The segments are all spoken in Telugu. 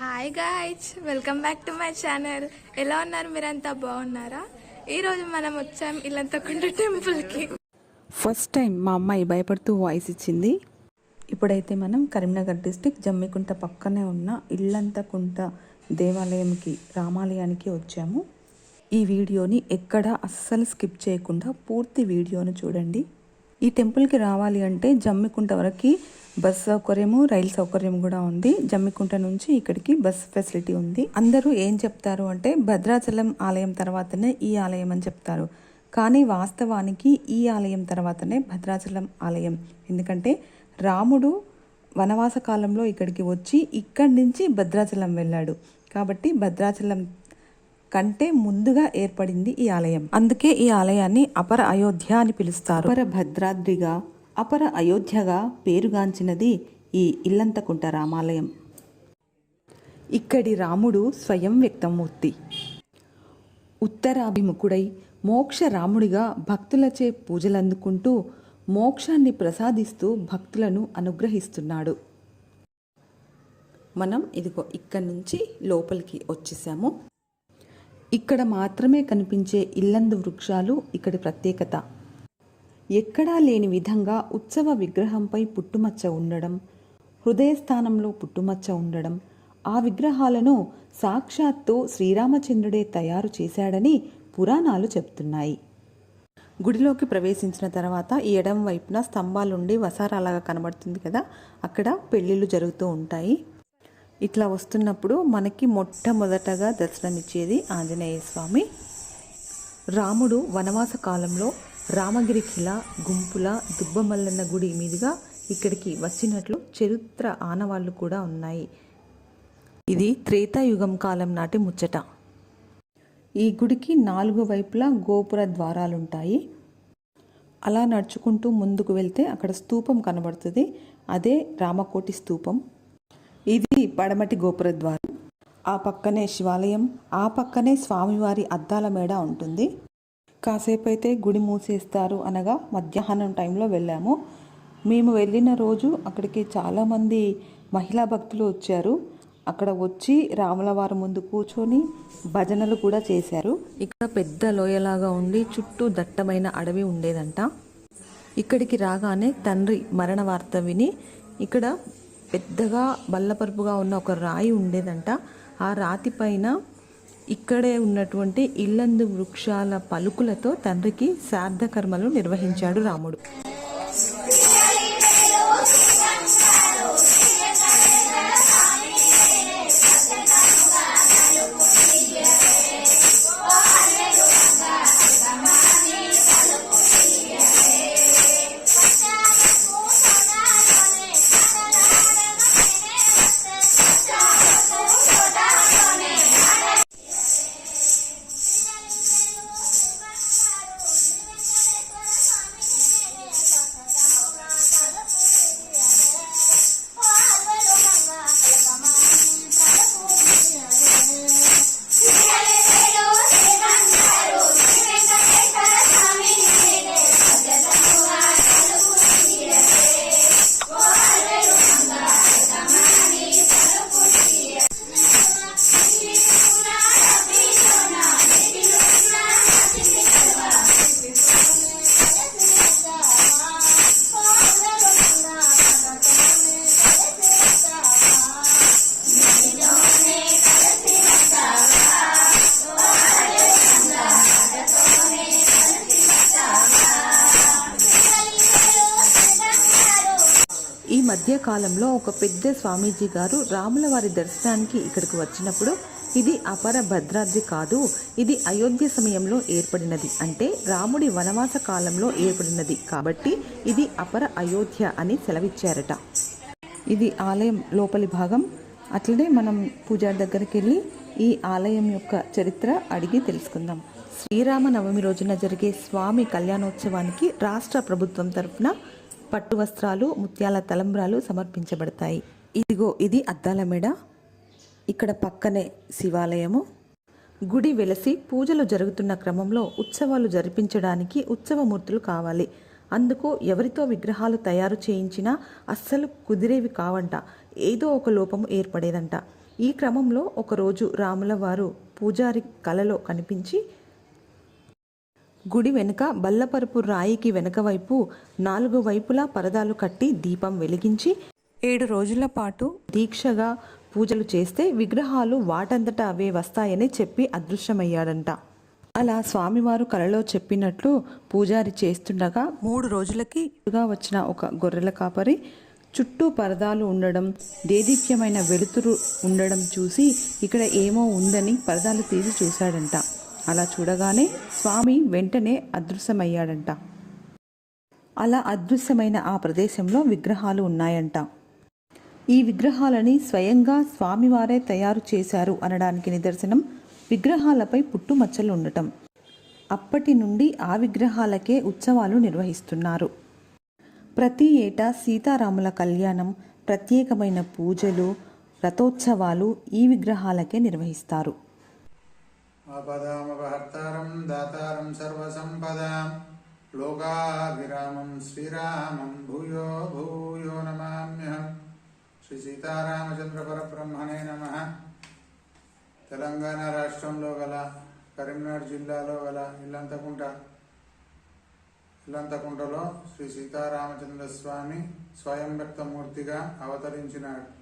Hi guys welcome back to my channel ఎలా ఉన్నారు మీరంతా? బాగున్నారా? ఈరోజు మనం వచ్చాం ఇల్లంతకుంట టెంపుల్కి. ఫస్ట్ టైం మా అమ్మాయి భయపడుతూ వాయిస్ ఇచ్చింది. ఇప్పుడైతే మనం కరీంనగర్ డిస్టిక్ జమ్మికుంట పక్కనే ఉన్న ఇల్లంతకుంట దేవాలయంకి రామాలయానికి వచ్చాము. ఈ వీడియోని ఎక్కడ అస్సలు స్కిప్ చేయకుండా పూర్తి వీడియోను చూడండి. ఈ టెంపుల్కి రావాలి అంటే జమ్మికుంట వరకు బస్ సౌకర్యము రైలు సౌకర్యం కూడా ఉంది. జమ్మికుంట నుంచి ఇక్కడికి బస్ ఫెసిలిటీ ఉంది. అందరూ ఏం చెప్తారు అంటే భద్రాచలం ఆలయం తర్వాతనే ఈ ఆలయం అని చెప్తారు. కానీ వాస్తవానికి ఈ ఆలయం తర్వాతనే భద్రాచలం ఆలయం. ఎందుకంటే రాముడు వనవాస కాలంలో ఇక్కడికి వచ్చి ఇక్కడి నుంచి భద్రాచలం వెళ్ళాడు. కాబట్టి భద్రాచలం కంటే ముందుగా ఏర్పడింది ఈ ఆలయం. అందుకే ఈ ఆలయాన్ని అపర అయోధ్య అని పిలుస్తారు. అపర భద్రాద్రిగా అపర అయోధ్యగా పేరుగాంచినది ఈ ఇల్లంతకుంట రామాలయం. ఇక్కడి రాముడు స్వయం వ్యక్తమూర్తి. ఉత్తరాభిముఖుడై మోక్ష రాముడిగా భక్తులచే పూజలందుకుంటూ మోక్షాన్ని ప్రసాదిస్తూ భక్తులను అనుగ్రహిస్తున్నాడు. మనం ఇదిగో ఇక్కడి నుంచి లోపలికి వచ్చేసాము. ఇక్కడ మాత్రమే కనిపించే ఇల్లందు వృక్షాలు ఇక్కడి ప్రత్యేకత. ఎక్కడా లేని విధంగా ఉత్సవ విగ్రహంపై పుట్టుమచ్చ ఉండడం హృదయస్థానంలో పుట్టుమచ్చ ఉండడం ఆ విగ్రహాలను సాక్షాత్తు శ్రీరామచంద్రుడే తయారు చేశాడని పురాణాలు చెప్తున్నాయి. గుడిలోకి ప్రవేశించిన తర్వాత ఈ ఎడం వైపున స్తంభాలుండి వసారాలాగా కనబడుతుంది కదా అక్కడ పెళ్ళిళ్ళు జరుగుతూ ఉంటాయి. ఇట్లా వస్తున్నప్పుడు మనకి మొట్టమొదటగా దర్శనమిచ్చేది ఆంజనేయ స్వామి. రాముడు వనవాస కాలంలో రామగిరి ఖిల గుంపుల దుబ్బమల్లన్న గుడి మీదుగా ఇక్కడికి వచ్చినట్లు చరిత్ర ఆనవాళ్ళు కూడా ఉన్నాయి. ఇది త్రేతాయుగం కాలం నాటి ముచ్చట. ఈ గుడికి నాలుగు వైపులా గోపుర ద్వారాలుంటాయి. అలా నడుచుకుంటూ ముందుకు వెళ్తే అక్కడ స్తూపం కనబడుతుంది. అదే రామకోటి స్తూపం ఇది పడమటి గోపురద్వారం. ఆ పక్కనే శివాలయం ఆ పక్కనే స్వామివారి అద్దాల మేడ ఉంటుంది. కాసేపు అయితే గుడి మూసేస్తారు అనగా మధ్యాహ్నం టైంలో వెళ్ళాము. మేము వెళ్ళిన రోజు అక్కడికి చాలామంది మహిళా భక్తులు వచ్చారు. అక్కడ వచ్చి రాములవారి ముందు కూర్చొని భజనలు కూడా చేశారు. ఇక్కడ పెద్ద లోయలాగా ఉండి చుట్టూ దట్టమైన అడవి ఉండేదంట. ఇక్కడికి రాగానే తండ్రి మరణ వార్త విని ఇక్కడ పెద్దగా బల్లపరుపుగా ఉన్న ఒక రాయి ఉండేదంట. ఆ రాతి పైన ఇక్కడే ఉన్నటువంటి ఇల్లందు వృక్షాల పలుకులతో తండ్రికి శ్రాద్ధ కర్మలు నిర్వహించాడు రాముడు. కాలంలో ఒక పెద్ద స్వామీజీ గారు రాముల వారి దర్శనానికి ఇక్కడికి వచ్చినప్పుడు ఇది అపర భద్రాద్రి కాదు ఇది అయోధ్య సమయంలో ఏర్పడినది. అంటే రాముడి వనవాస కాలంలో ఏర్పడినది. కాబట్టి ఇది అపర అయోధ్య అని సెలవిచ్చారట. ఇది ఆలయం లోపలి భాగం. అట్లనే మనం పూజారి దగ్గరికి వెళ్ళి ఈ ఆలయం యొక్క చరిత్ర అడిగి తెలుసుకుందాం. శ్రీరామ నవమి రోజున జరిగే స్వామి కళ్యాణోత్సవానికి రాష్ట్ర ప్రభుత్వం తరఫున పట్టు వస్త్రాలు ముత్యాల తలంబ్రాలు సమర్పించబడతాయి. ఇదిగో ఇది అద్దాల మేడ. ఇక్కడ పక్కనే శివాలయము. గుడి వెలసి పూజలు జరుగుతున్న క్రమంలో ఉత్సవాలు జరిపించడానికి ఉత్సవమూర్తులు కావాలి. అందుకు ఎవరితో విగ్రహాలు తయారు చేయించినా అస్సలు కుదిరేవి కావంట. ఏదో ఒక లోపము ఏర్పడేదంట. ఈ క్రమంలో ఒకరోజు రాముల వారు పూజారి కలలో కనిపించి గుడి వెనుక బల్లపరుపు రాయికి వెనుక వైపు నాలుగు వైపులా పరదాలు కట్టి దీపం వెలిగించి ఏడు రోజుల పాటు దీక్షగా పూజలు చేస్తే విగ్రహాలు వాటంతటా అవే వస్తాయని చెప్పి అదృశ్యమయ్యాడంట. అలా స్వామివారు కలలో చెప్పినట్లు పూజారి చేస్తుండగా మూడు రోజులకి వచ్చిన ఒక గొర్రెల కాపరి చుట్టూ పరదాలు ఉండడం దేదీప్యమైన వెలుతురు ఉండడం చూసి ఇక్కడ ఏమో ఉందని పరదాలు తీసి చూశాడంట. అలా చూడగానే స్వామి వెంటనే అదృశ్యమయ్యాడంట. అలా అదృశ్యమైన ఆ ప్రదేశంలో విగ్రహాలు ఉన్నాయంట. ఈ విగ్రహాలని స్వయంగా స్వామివారే తయారు చేశారు అనడానికి నిదర్శనం విగ్రహాలపై పుట్టుమచ్చలు ఉండటం. అప్పటి నుండి ఆ విగ్రహాలకే ఉత్సవాలు నిర్వహిస్తున్నారు. ప్రతి ఏటా సీతారాముల కళ్యాణం ప్రత్యేకమైన పూజలు రథోత్సవాలు ఈ విగ్రహాలకే నిర్వహిస్తారు. ఆపదామపహర్తారం దాతారం సర్వసంపదాం. లోకాభిరామం శ్రీరామం భూయో భూయో నమామ్యహం. శ్రీ సీతారామచంద్ర పరబ్రహ్మణే నమ. తెలంగాణ రాష్ట్రంలో గల కరీంనగర్ జిల్లాలో గల ఇల్లంతకుంట ఇల్లంతకుంటలో శ్రీ సీతారామచంద్ర స్వామి స్వయం వ్యక్తమూర్తిగా అవతరించినాడు.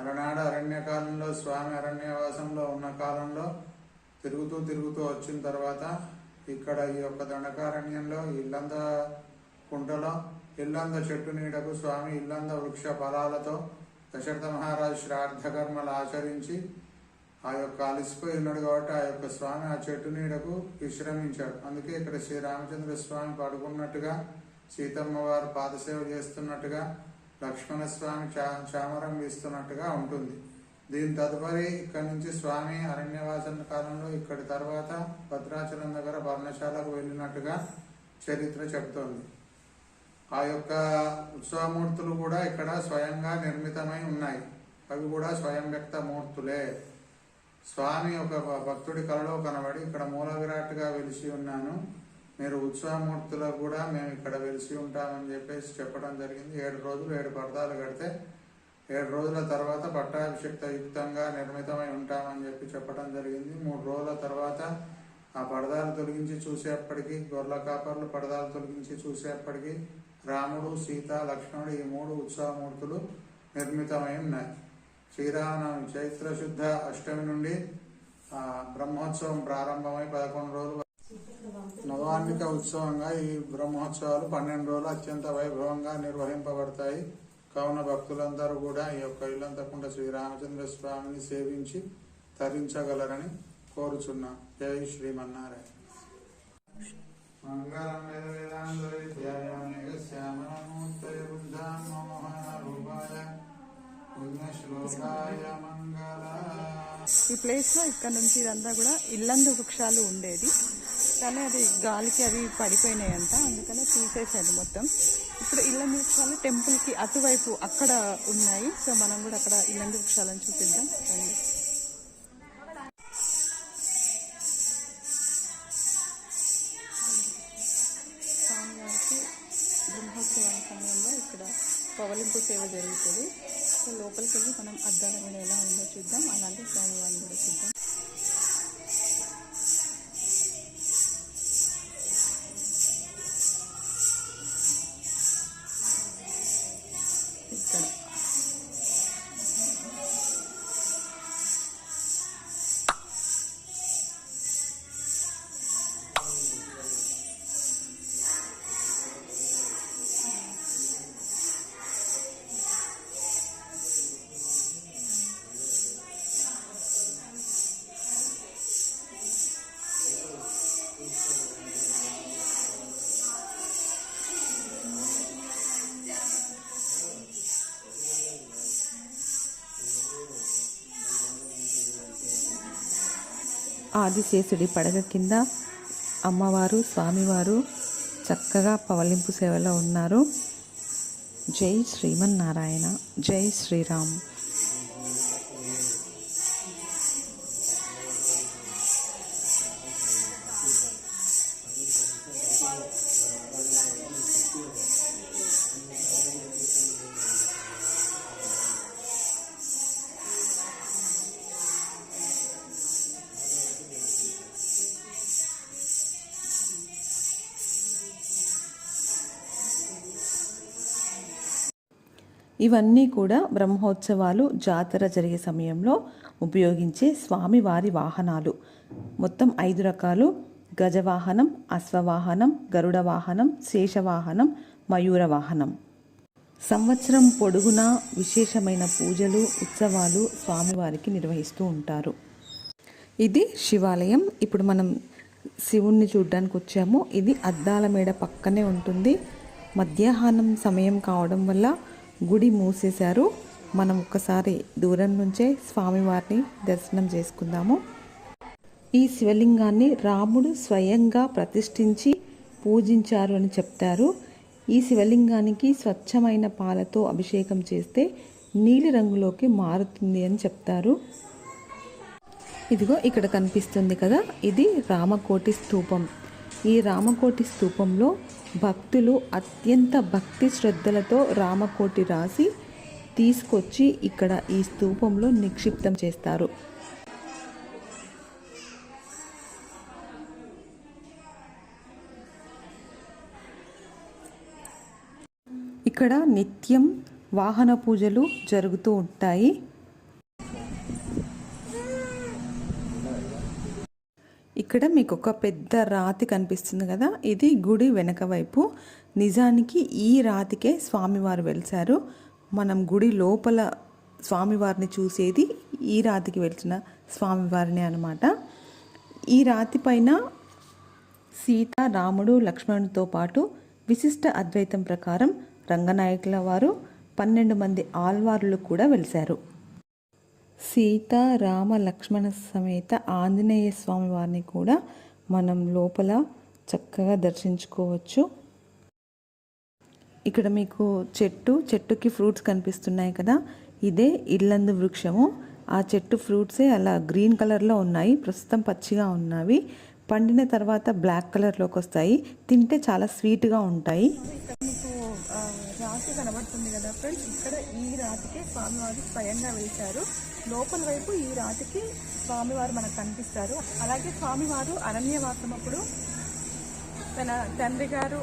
అలనాడు అరణ్యకాలంలో స్వామి అరణ్యవాసంలో ఉన్న కాలంలో తిరుగుతూ తిరుగుతూ వచ్చిన తర్వాత ఇక్కడ ఈ యొక్క దండకారణ్యంలో ఇల్లంద కుంటలో ఇల్లంద చెట్టు నీడకు స్వామి ఇల్లంద వృక్ష ఫలాలతో దశరథ మహారాజు శ్రాద్ధకర్మలు ఆచరించి ఆ యొక్క అలసిపోయి ఉన్నాడు కాబట్టి ఆ యొక్క స్వామి ఆ చెట్టు నీడకు విశ్రమించాడు. అందుకే ఇక్కడ శ్రీరామచంద్ర స్వామి పడుకున్నట్టుగా సీతమ్మ వారు పాదసేవ చేస్తున్నట్టుగా లక్ష్మణ స్వామి చా చామరం వీస్తున్నట్టుగా ఉంటుంది. దీని తదుపరి ఇక్కడ నుంచి స్వామి అరణ్యవాసన కాలంలో ఇక్కడి తర్వాత భద్రాచలం దగ్గర పర్ణశాలకు వెళ్ళినట్టుగా చరిత్ర చెబుతోంది. ఆ యొక్క ఉత్సవమూర్తులు కూడా ఇక్కడ స్వయంగా నిర్మితమై ఉన్నాయి. అవి కూడా స్వయం వ్యక్త మూర్తులే. స్వామి ఒక భక్తుడి కలలో కనబడి ఇక్కడ మూల విరాట్గా వెలిసి ఉన్నాను. మీరు ఉత్సవమూర్తులకు కూడా మేము ఇక్కడ వెలిసి ఉంటామని చెప్పేసి చెప్పడం జరిగింది. ఏడు రోజులు ఏడు పర్దాలు కడితే ఏడు రోజుల తర్వాత పట్టాభిషిక్త యుక్తంగా నిర్మితమై ఉంటామని చెప్పి చెప్పడం జరిగింది. మూడు రోజుల తర్వాత ఆ పడదాలు తొలగించి చూసేప్పటికీ గొర్రెల కాపర్లు పడదాలు తొలగించి చూసేప్పటికీ రాముడు సీత లక్ష్మణుడు ఈ మూడు ఉత్సవమూర్తులు నిర్మితమై ఉన్నాయి శ్రీరామనవమి చైత్ర శుద్ధ అష్టమి నుండి ఆ బ్రహ్మోత్సవం ప్రారంభమై పదకొండు రోజులు నవాన్విక ఉత్సవంగా ఈ బ్రహ్మోత్సవాలు పన్నెండు రోజులు అత్యంత వైభవంగా నిర్వహింపబడతాయి. కావున భక్తులందరూ కూడా ఈ యొక్క ఇల్లంతకుంట శ్రీరామచంద్ర స్వామిని సేవించి తరించగలరని కోరుచున్నా. జై శ్రీమన్నారాయణ. మంగళం వేద వేదాంత రూపాయ ఈ ప్లేస్లో ఇక్కడ నుంచి ఇదంతా కూడా ఇల్లందు వృక్షాలు ఉండేది. కానీ అది గాలికి అవి పడిపోయినాయంట. అందుకనే తీసేసాడు మొత్తం. ఇప్పుడు ఇల్లందు వృక్షాలు టెంపుల్కి అటువైపు అక్కడ ఉన్నాయి. సో మనం కూడా అక్కడ ఇల్లందు వృక్షాలను చూపిద్దాం. రండి. స్వామివారికి బ్రహ్మోత్సవం సమయంలో ఇక్కడ పవలింపు సేవ జరుగుతుంది. సో లోపలికి వెళ్ళి మనం అద్దాల మీద ఎలా ఉందో చూద్దాం. అలాగే స్వామివారిని కూడా చూద్దాం. ఆదిశేషుడి పడగ కింద అమ్మవారు స్వామివారు చక్కగా పవలింపు సేవలో ఉన్నారు. జై శ్రీమన్నారాయణ జై శ్రీరామ్. ఇవన్నీ కూడా బ్రహ్మోత్సవాలు జాతర జరిగే సమయంలో ఉపయోగించే స్వామివారి వాహనాలు. మొత్తం ఐదు రకాలు. గజవాహనం అశ్వవాహనం గరుడ వాహనం శేషవాహనం మయూర వాహనం సంవత్సరం పొడుగునా విశేషమైన పూజలు ఉత్సవాలు స్వామివారికి నిర్వహిస్తూ ఉంటారు. ఇది శివాలయం. ఇప్పుడు మనం శివుణ్ణి చూడ్డానికి వచ్చాము. ఇది అద్దాల మేడ పక్కనే ఉంటుంది. మధ్యాహ్నం సమయం కావడం వల్ల గుడి మూసేశారు. మనం ఒక్కసారి దూరం నుంచే స్వామివారిని దర్శనం చేసుకుందాము. ఈ శివలింగాన్ని రాముడు స్వయంగా ప్రతిష్ఠించి పూజించారు అని చెప్తారు. ఈ శివలింగానికి స్వచ్ఛమైన పాలతో అభిషేకం చేస్తే నీలి రంగులోకి మారుతుంది అని చెప్తారు. ఇదిగో ఇక్కడ కనిపిస్తుంది కదా ఇది రామకోటి స్తూపం ఈ రామకోటి స్తూపంలో భక్తులు అత్యంత భక్తి శ్రద్ధలతో రామకోటి రాసి తీసుకొచ్చి ఇక్కడ ఈ స్తూపంలో నిక్షిప్తం చేస్తారు. ఇక్కడ నిత్యం వాహన పూజలు జరుగుతూ ఉంటాయి. ఇక్కడ మీకు ఒక పెద్ద రాతి కనిపిస్తుంది కదా. ఇది గుడి వెనక వైపు. నిజానికి ఈ రాతికే స్వామివారు వెలిసారు. మనం గుడి లోపల స్వామివారిని చూసేది ఈ రాతికి వెలిచిన స్వామివారిని అనమాట ఈ రాతి పైన సీత రాముడు లక్ష్మణుడితో పాటు విశిష్ట అద్వైతం ప్రకారం రంగనాయకుల వారు పన్నెండు మంది ఆల్వారులు కూడా వెలిశారు సీత రామ లక్ష్మణ సమేత ఆంజనేయ స్వామి వారిని కూడా మనం లోపల చక్కగా దర్శించుకోవచ్చు. ఇక్కడ మీకు చెట్టు చెట్టుకి ఫ్రూట్స్ కనిపిస్తున్నాయి కదా. ఇదే ఇల్లందు వృక్షము. ఆ చెట్టు ఫ్రూట్సే అలా గ్రీన్ కలర్లో ఉన్నాయి. ప్రస్తుతం పచ్చిగా ఉన్నవి. పండిన తర్వాత బ్లాక్ కలర్లోకి వస్తాయి. తింటే చాలా స్వీట్గా ఉంటాయి. మీకు రాతి కనబడుతుంది కదా ఫ్రెండ్స్. ఇక్కడ ఈ రాతికే స్వామివారు స్వయంగా వేశారు. లోపల వైపు ఈ రాతికి స్వామివారు మనకు కనిపిస్తారు. అలాగే స్వామివారు అరణ్యవాసం అప్పుడు తన తండ్రి గారు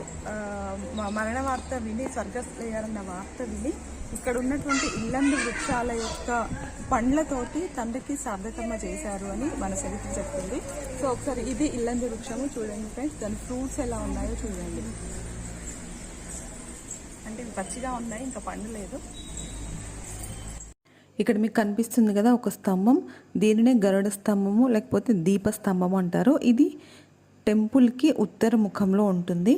మరణ వార్త విని స్వర్గస్థయ్యారన్న వార్త విని ఇక్కడ ఉన్నటువంటి ఇల్లందు వృక్షాల యొక్క పండ్లతోటి తండ్రికి సార్థకమ్మ చేశారు అని మన చరిత్ర చెప్తుంది. సో ఒకసారి ఇది ఇల్లందు వృక్షము చూడండి ఫ్రెండ్స్. దాని ఫ్రూట్స్ ఎలా ఉన్నాయో చూడండి. అంటే పచ్చిగా ఉన్నాయి ఇంకా పండు లేదు. ఇక్కడ మీకు కనిపిస్తుంది కదా ఒక స్తంభం దీనినే గరుడ స్తంభము లేకపోతే దీప స్తంభము అంటారు. ఇది టెంపుల్కి ఉత్తర ముఖంలో ఉంటుంది.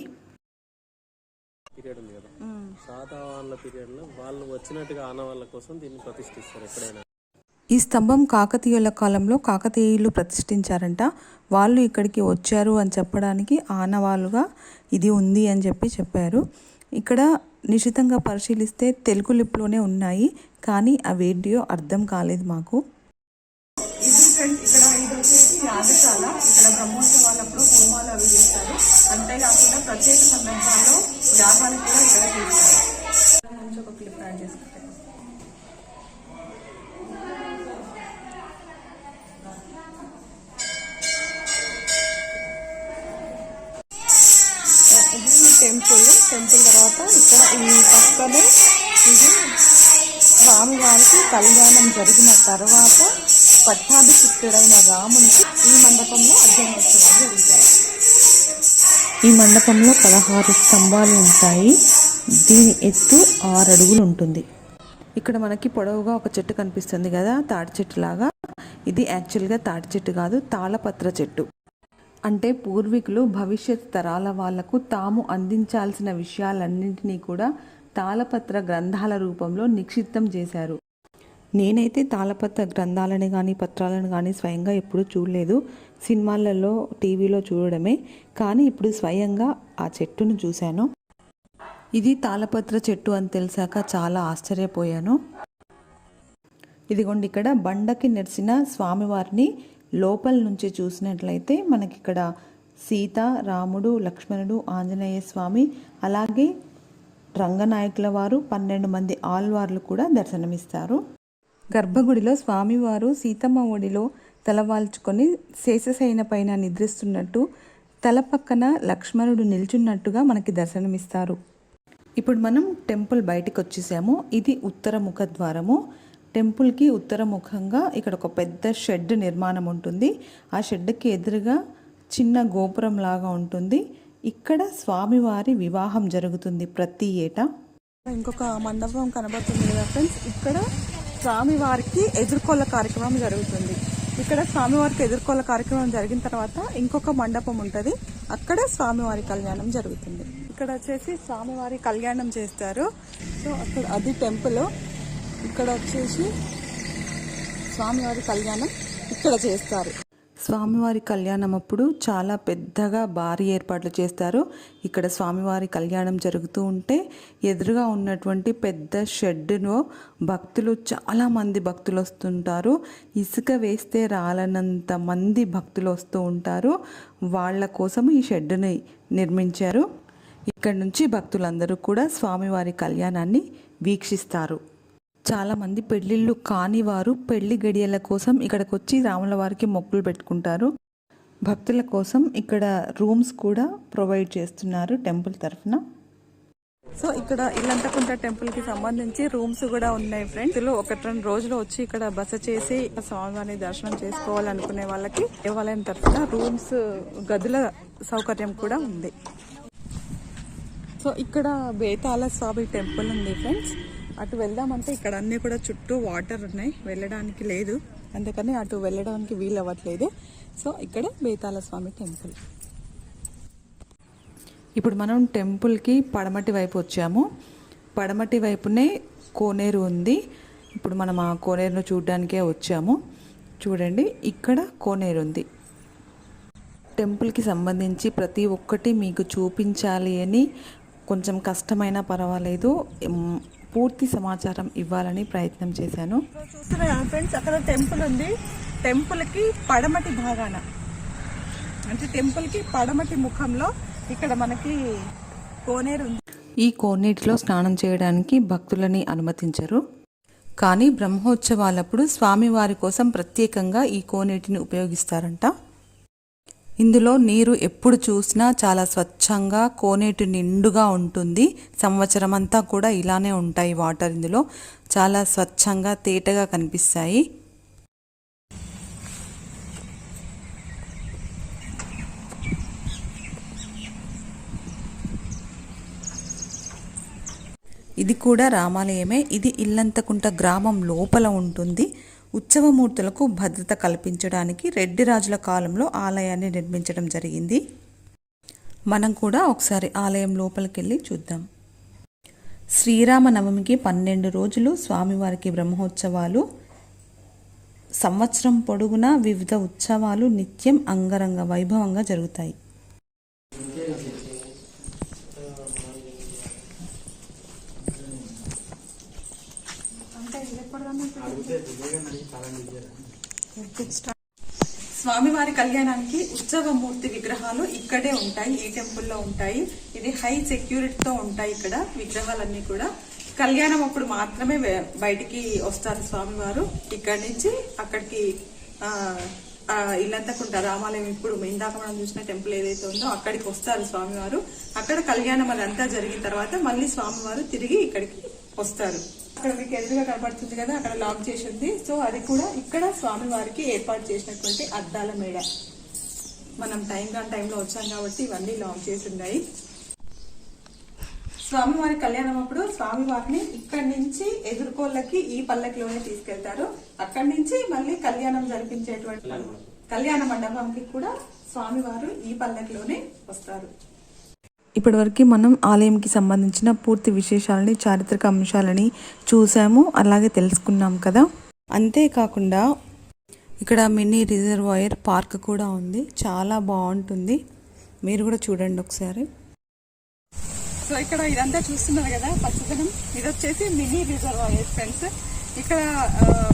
పీరియడ్ ఉంది కదా. శాతవాహనుల పీరియడ్లో వాళ్ళు వచ్చినట్టుగా ఆనవాళ్ళ కోసం దీన్ని ప్రతిష్ఠిస్తారు ఎక్కడైనా. ఈ స్తంభం కాకతీయుల కాలంలో కాకతీయులు ప్రతిష్ఠించారంట. వాళ్ళు ఇక్కడికి వచ్చారు అని చెప్పడానికి ఆనవాలుగా ఇది ఉంది అని చెప్పి చెప్పారు. ఇక్కడ నిశితంగా పరిశీలిస్తే తెలుగు లిప్లోనే ఉన్నాయి కానీ ఆ వీడియో అర్థం కాలేదు మాకు. ఇది ఫ్రెండ్స్ ఇక్కడ ఇది వచ్చేసి యాగశాల. ఇక్కడ బ్రహ్మోత్సవాలప్పుడు హోమాలు అవి చేస్తారు. అంతేకాకుండా ప్రత్యేక సందర్భాల్లో యాగాలు కూడా ఇక్కడ చేస్తారు. ఒక క్లిప్ యాడ్ స్వామివారికి కళ్యాణం జరిగిన తర్వాత పట్టాభిషిక్తుడైన రామునికి ఈ మండపంలో అధ్యయనోత్సవాలు జరుగుతాయి. ఈ మండపంలో పదహారు స్తంభాలు ఉంటాయి. దీని ఎత్తు ఆరు అడుగులు ఉంటుంది. ఇక్కడ మనకి పొడవుగా ఒక చెట్టు కనిపిస్తుంది కదా తాటి చెట్టు లాగా ఇది యాక్చువల్గా తాటి చెట్టు కాదు తాళపత్ర చెట్టు. అంటే పూర్వీకులు భవిష్యత్ తరాల వాళ్ళకు తాము అందించాల్సిన విషయాలన్నింటినీ కూడా తాళపత్ర గ్రంథాల రూపంలో నిక్షిప్తం చేశారు. నేనైతే తాళపత్ర గ్రంథాలను కానీ పత్రాలను కానీ స్వయంగా ఎప్పుడూ చూడలేదు. సినిమాలలో టీవీలో చూడడమే. కానీ ఇప్పుడు స్వయంగా ఆ చెట్టును చూశాను. ఇది తాళపత్ర చెట్టు అని తెలిసాక చాలా ఆశ్చర్యపోయాను. ఇదిగోండి ఇక్కడ బండకి నెరిసిన స్వామివారిని లోపల నుంచి చూసినట్లయితే మనకి ఇక్కడ సీత రాముడు లక్ష్మణుడు ఆంజనేయ స్వామి అలాగే రంగనాయకుల వారు పన్నెండు మంది ఆల్వార్లు కూడా దర్శనమిస్తారు. గర్భగుడిలో స్వామివారు సీతమ్మ ఒడిలో తలవాల్చుకొని శేషశయన పైన నిద్రిస్తున్నట్టు తల పక్కన లక్ష్మణుడు నిల్చున్నట్టుగా మనకి దర్శనమిస్తారు. ఇప్పుడు మనం టెంపుల్ బయటికి వచ్చేసాము ఇది ఉత్తర ముఖ ద్వారము. టెంపుల్కి ఉత్తర ముఖంగా ఇక్కడ ఒక పెద్ద షెడ్ నిర్మాణం ఉంటుంది ఆ షెడ్కి ఎదురుగా చిన్న గోపురం లాగా ఉంటుంది. ఇక్కడ స్వామివారి వివాహం జరుగుతుంది ప్రతి ఏటా. ఇంకొక మండపం కనబడుతుంది కదా ఫ్రెండ్స్. ఇక్కడ స్వామివారికి ఎదుర్కొల్ల కార్యక్రమం జరుగుతుంది. ఇక్కడ స్వామివారికి ఎదుర్కొల్ల కార్యక్రమం జరిగిన తర్వాత ఇంకొక మండపం ఉంటుంది. అక్కడ స్వామివారి కళ్యాణం జరుగుతుంది. ఇక్కడ వచ్చేసి స్వామివారి కళ్యాణం చేస్తారు. సో అక్కడ అది టెంపుల్. ఇక్కడ వచ్చేసి స్వామివారి కళ్యాణం ఇక్కడ చేస్తారు. స్వామివారి కళ్యాణం అప్పుడు చాలా పెద్దగా భారీ ఏర్పాట్లు చేస్తారు. ఇక్కడ స్వామివారి కళ్యాణం జరుగుతూ ఉంటే ఎదురుగా ఉన్నటువంటి పెద్ద షెడ్ను భక్తులు చాలామంది భక్తులు వస్తుంటారు. ఇసుక వేస్తే రాలనంత మంది భక్తులు వస్తూ ఉంటారు. వాళ్ళ కోసం ఈ షెడ్డుని నిర్మించారు. ఇక్కడ నుంచి భక్తులందరూ కూడా స్వామివారి కళ్యాణాన్ని వీక్షిస్తారు. చాలామంది పెళ్ళిళ్ళు కాని వారు పెళ్ళి గడియల కోసం ఇక్కడికి వచ్చి రాముల వారికి మొక్కులు పెట్టుకుంటారు. భక్తుల కోసం ఇక్కడ రూమ్స్ కూడా ప్రొవైడ్ చేస్తున్నారు టెంపుల్ తరఫున. సో ఇక్కడ ఇల్లంతకుంట టెంపుల్కి సంబంధించి రూమ్స్ కూడా ఉన్నాయి ఫ్రెండ్స్. ఇందులో ఒకటి రెండు రోజులు వచ్చి ఇక్కడ బస చేసి స్వామివారిని దర్శనం చేసుకోవాలనుకునే వాళ్ళకి దేవాలయం తరఫున రూమ్స్ గదుల సౌకర్యం కూడా ఉంది. సో ఇక్కడ బేతాళ స్వామి టెంపుల్ ఉంది ఫ్రెండ్స్. అటు వెళ్దామంటే ఇక్కడ అన్నీ కూడా చుట్టూ వాటర్ ఉన్నాయి. వెళ్ళడానికి లేదు. అందుకని అటు వెళ్ళడానికి వీలు అవ్వట్లేదు. సో ఇక్కడ బేతాళ స్వామి టెంపుల్. ఇప్పుడు మనం టెంపుల్కి పడమటి వైపు వచ్చాము. పడమటి వైపునే కోనేరు ఉంది. ఇప్పుడు మనం ఆ కోనేరును చూడడానికే వచ్చాము. చూడండి ఇక్కడ కోనేరు ఉంది. టెంపుల్కి సంబంధించి ప్రతి ఒక్కటి మీకు చూపించాలి అని కొంచెం కష్టమైనా పర్వాలేదు. పూర్తి సమాచారం ఇవ్వాలని ప్రయత్నం చేశాను. చూస్తున్నారా ఫ్రెండ్స్ అక్కడ టెంపుల్ ఉంది. టెంపుల్కి పడమటి భాగాన. అంటే టెంపుల్కి పడమటి ముఖంలో ఇక్కడ మనకి కోనేరు ఉంది. ఈ కోనేటిలో స్నానం చేయడానికి భక్తులని అనుమతించరు. కానీ బ్రహ్మోత్సవాలప్పుడు స్వామివారి కోసం ప్రత్యేకంగా ఈ కోనేటిని ఉపయోగిస్తారంట. ఇందులో నీరు ఎప్పుడు చూసినా చాలా స్వచ్ఛంగా కోనేటి నిండుగా ఉంటుంది. సంవత్సరం అంతా కూడా ఇలానే ఉంటాయి వాటర్ ఇందులో. చాలా స్వచ్ఛంగా తేటగా కనిపిస్తాయి. ఇది కూడా రామాలయమే. ఇది ఇల్లంతకుంట గ్రామం లోపల ఉంటుంది. ఉత్సవమూర్తులకు భద్రత కల్పించడానికి రెడ్డి రాజుల కాలంలో ఆలయాన్ని నిర్మించడం జరిగింది. మనం కూడా ఒకసారి ఆలయం లోపలికి వెళ్ళి చూద్దాం. శ్రీరామనవమికి పన్నెండు రోజులు స్వామివారికి బ్రహ్మోత్సవాలు. సంవత్సరం పొడుగునా వివిధ ఉత్సవాలు నిత్యం అంగరంగ వైభవంగా జరుగుతాయి. స్వామివారి కళ్యాణానికి ఉత్సవమూర్తి విగ్రహాలు ఇక్కడే ఉంటాయి ఈ టెంపుల్లో ఉంటాయి. ఇది హై సెక్యూరిటీతో ఉంటాయి ఇక్కడ విగ్రహాలన్నీ కూడా. కళ్యాణం అప్పుడు మాత్రమే బయటికి వస్తారు స్వామివారు. ఇక్కడి నుంచి అక్కడికి ఆ, ఇల్లంతకుంట రామాలయం ఇప్పుడు ఇందాక మనం చూసిన టెంపుల్ ఏదైతే ఉందో అక్కడికి వస్తారు స్వామివారు. అక్కడ కళ్యాణం అదంతా జరిగిన తర్వాత మళ్ళీ స్వామివారు తిరిగి ఇక్కడికి వస్తారు. అక్కడ మీకు ఎదురుగా కనబడుతుంది కదా అక్కడ లాక్ చేసి ఉంది. సో అది కూడా ఇక్కడ స్వామివారికి ఏర్పాటు చేసినటువంటి అద్దాల మేడ. మనం టైం కాని టైంలో వచ్చాం కాబట్టి ఇవన్నీ లాక్ చేసి ఉన్నాయి. స్వామివారి కళ్యాణం అప్పుడు స్వామివారిని ఇక్కడి నుంచి ఎదుర్కోళ్ళకి ఈ పల్లకిలోనే తీసుకెళ్తారు. అక్కడి నుంచి మళ్ళీ కళ్యాణం జరిపించేటువంటి కళ్యాణ మండపంకి కూడా స్వామివారు ఈ పల్లకిలోనే వస్తారు. ఇప్పటివరకు మనం ఆలయంకి సంబంధించిన పూర్తి విశేషాలని చారిత్రక అంశాలని చూసాము అలాగే తెలుసుకున్నాం కదా. అంతేకాకుండా ఇక్కడ మినీ రిజర్వాయర్ పార్క్ కూడా ఉంది. చాలా బాగుంటుంది. మీరు కూడా చూడండి ఒకసారి. సో ఇక్కడ ఇదంతా చూస్తున్నారు కదా పచ్చదనం. ఇది వచ్చేసి మినీ రిజర్వాయర్ ఫ్రెండ్స్. ఇక్కడ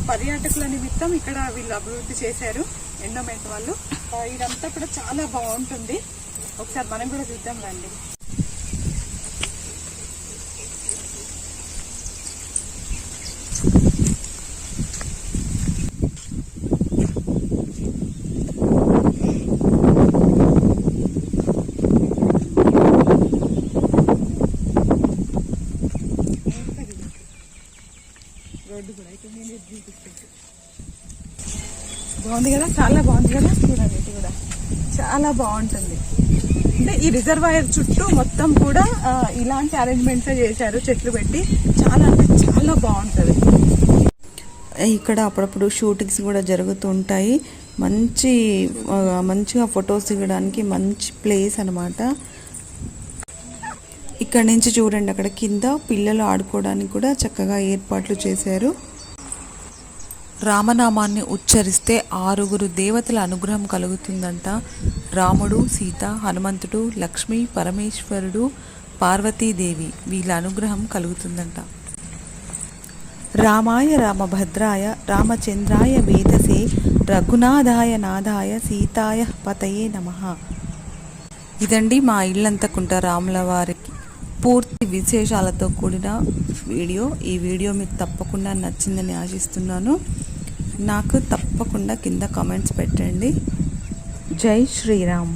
పర్యాటకుల నిమిత్తం ఇక్కడ వీళ్ళు అభివృద్ధి చేశారు ఎండోమెంట్ వాళ్ళు. ఇదంతా కూడా చాలా బాగుంటుంది. ఒకసారి మనం కూడా చూద్దాం రండి. కూడా బాగుంది కదా? చాలా బాగుంది కదా? చూడండి కూడా. చాలా బాగుంటుంది. అంటే ఈ రిజర్వాయర్ చుట్టూ మొత్తం కూడా ఇలాంటి అరేంజ్మెంట్స్ చేశారు చెట్లు పెట్టి. చాలా అంటే చాలా బాగుంటుంది. ఇక్కడ అప్పుడప్పుడు షూటింగ్స్ కూడా జరుగుతూ ఉంటాయి మంచి మంచిగా ఫొటోస్ దిగడానికి మంచి ప్లేస్ అన్నమాట. ఇక్కడ నుంచి చూడండి అక్కడ కింద పిల్లలు ఆడుకోవడానికి కూడా చక్కగా ఏర్పాట్లు చేశారు. రామనామాన్ని ఉచ్చరిస్తే ఆరుగురు దేవతల అనుగ్రహం కలుగుతుందంట. రాముడు సీత హనుమంతుడు లక్ష్మి పరమేశ్వరుడు పార్వతీదేవి వీళ్ళ అనుగ్రహం కలుగుతుందంట. రామాయ రామభద్రాయ రామచంద్రాయ వేదసే రఘునాథాయ నాథాయ సీతాయ పతయే నమః. ఇదండి మా ఇళ్ళంతకుంట రాముల వారికి పూర్తి విశేషాలతో కూడిన వీడియో. ఈ వీడియో మీకు తప్పకుండా నచ్చిందని ఆశిస్తున్నాను. నాకు తప్పకుండా కింద కామెంట్స్ పెట్టండి. జై శ్రీరామ్.